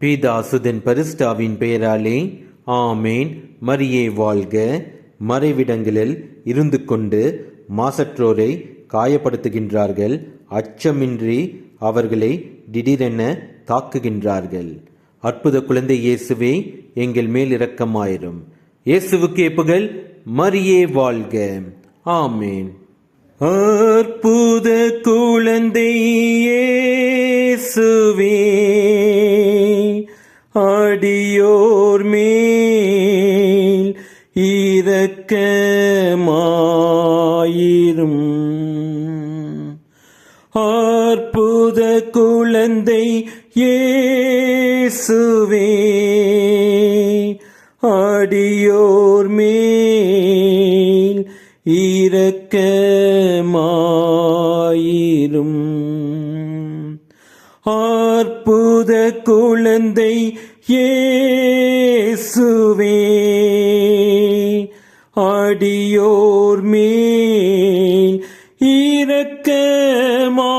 பீதாசுதன் பரிஸ்டாவின் பெயராலே ஆமேன். மரியே வாழ்க. மறைவிடங்களில் இருந்து கொண்டு மாசற்றோரை காயப்படுத்துகின்றார்கள். அச்சமின்றி அவர்களை திடீரென தாக்குகின்றார்கள். அற்புத குழந்தை இயேசுவே எங்கள் மேல் இரக்கமாயிரும். இயேசுவுக்கு புகழ். மரியே வாழ்க. ஆமேன். அற்புத குழந்தை இயேசுவே. அடியோர் மேல் இரக்கமாயிரும். அற்புத குழந்தை ஏசுவே அடியோர் மேல் இரக்கமாயிரும். ஆற்புத குழந்தை ஏசுவே ஆடியோர் மேல் இரக்கமா